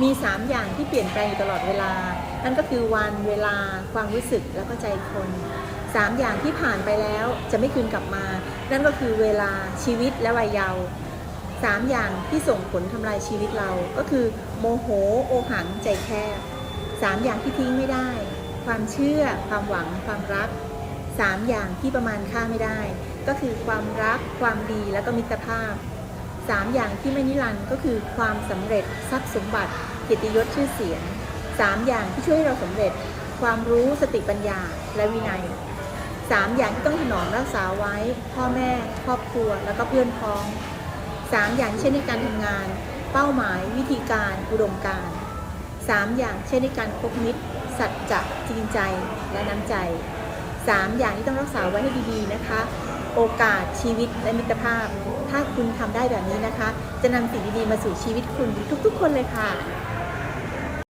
มี 3 อย่างที่เปลี่ยนแปลงอยู่ตลอดเวลา นั่นก็คือวันเวลาความรู้สึกแล้วก็ใจคน 3 อย่างที่ผ่านไปแล้วจะไม่คืนกลับมา นั่นก็คือเวลาชีวิตและวัยเยาว์สามอย่างที่ส่งผลทำลายชีวิตเราก็คือ โมโหโอหังใจแคบสามอย่างที่ทิ้งไม่ได้ ความเชื่อ ความหวัง ความรักสามอย่างที่ประมาณค่าไม่ได้ ก็คือความรัก ความดีและก็มิตรภาพ สามอย่างที่ไม่นิรันดร์ก็คือความสำเร็จทรัพย์สมบัติเกียรติยศชื่อเสียงสามอย่างที่ช่วยให้เราสำเร็จ ความรู้สติปัญญาและวินัยสามอย่างที่ต้องถนอมรักษาไว้ พ่อแม่ ครอบครัว แล้วก็เพื่อนพ้องสามอย่างเช่นในการทำงาน เป้าหมาย วิธีการอุดมการณ์สามอย่างเช่นในการคบมิตร สัจจะจริงใจและน้ำใจสามอย่างที่ต้องรักษาไว้ให้ดีๆนะคะ โอกาสชีวิตและมิตรภาพ ถ้าคุณ ได้แบบนี้นะคะ จะนำสิ่งดีๆมาสู่ชีวิตคุณทุกๆ คนเลยค่ะ